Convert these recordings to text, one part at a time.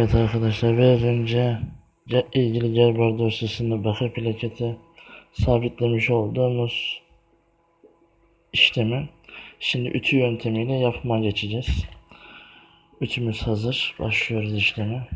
Evet arkadaşlar biraz önce ce- ilgili Gerber dosyasında bakır plaketi sabitlemiş olduğumuz işlemi şimdi ütü yöntemiyle yapıma geçeceğiz. Ütümüz hazır. Başlıyoruz işleme.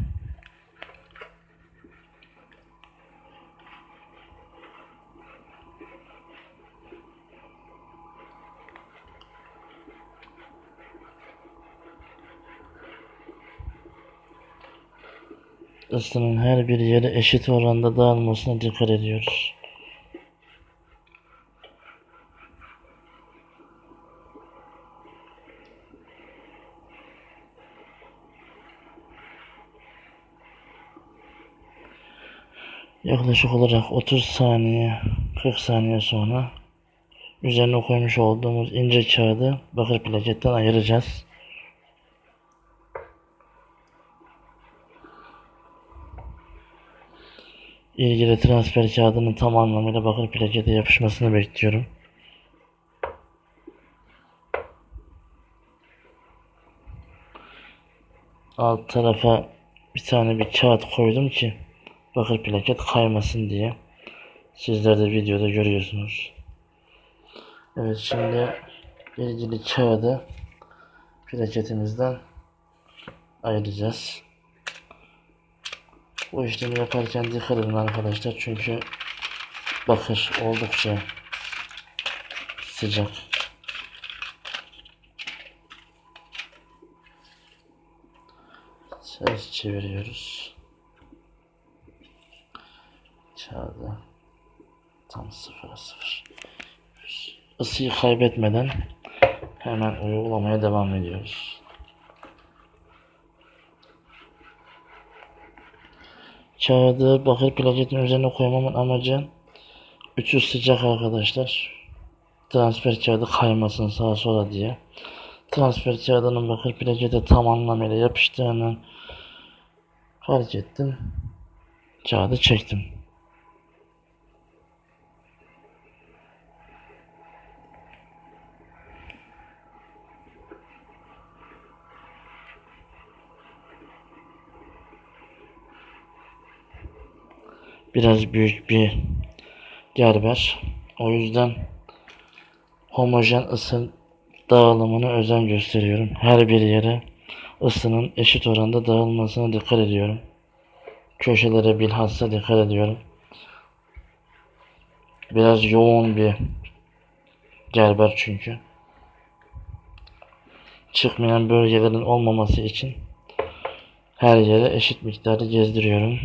Isının her bir yere eşit oranda dağılmasına dikkat ediyoruz. Yaklaşık olarak 30 saniye 40 saniye sonra üzerine koymuş olduğumuz ince kağıdı bakır plaketten ayıracağız. İlgili transfer kağıdının tam anlamıyla bakır plakete yapışmasını bekliyorum. Alt tarafa bir tane bir kağıt koydum ki bakır plaket kaymasın diye. Sizler de videoda görüyorsunuz. Evet şimdi ilgili kağıdı plaketimizden ayıracağız. Bu işlemi yaparken dikkat edin arkadaşlar çünkü bakır oldukça sıcak. Ses çeviriyoruz. Kağıdı tam sıfıra sıfır. Isıyı kaybetmeden hemen uygulamaya devam ediyoruz. Kağıdı bakır plaketin üzerine koymamın amacı ütü sıcak arkadaşlar. Transfer kağıdı kaymasın sağa sola diye. Transfer kağıdının bakır plakete tam anlamıyla yapıştığını fark ettim. Kağıdı çektim. Biraz büyük bir gerber. O yüzden homojen ısı dağılımına özen gösteriyorum. Her bir yere ısının eşit oranda dağılmasına dikkat ediyorum. Köşelere bilhassa dikkat ediyorum. Biraz yoğun bir gerber çünkü. Çıkmayan bölgelerin olmaması için her yere eşit miktarda gezdiriyorum.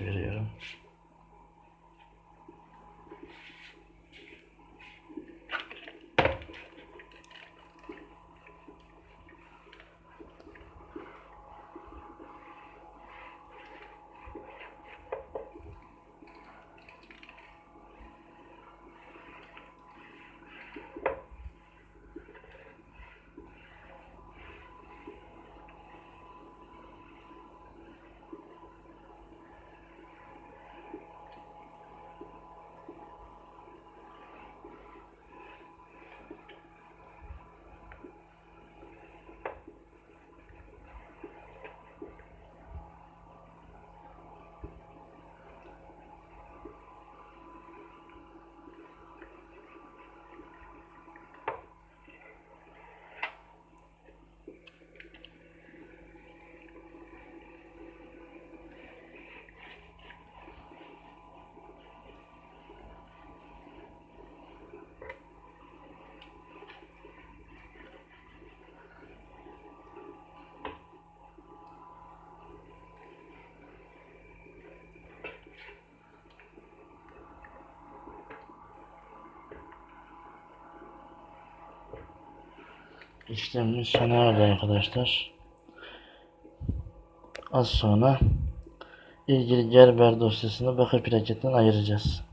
Çeviriyorum. İşlemimiz sona erdi arkadaşlar. Az sonra ilgili Gerber dosyasını bakır plaketten ayıracağız.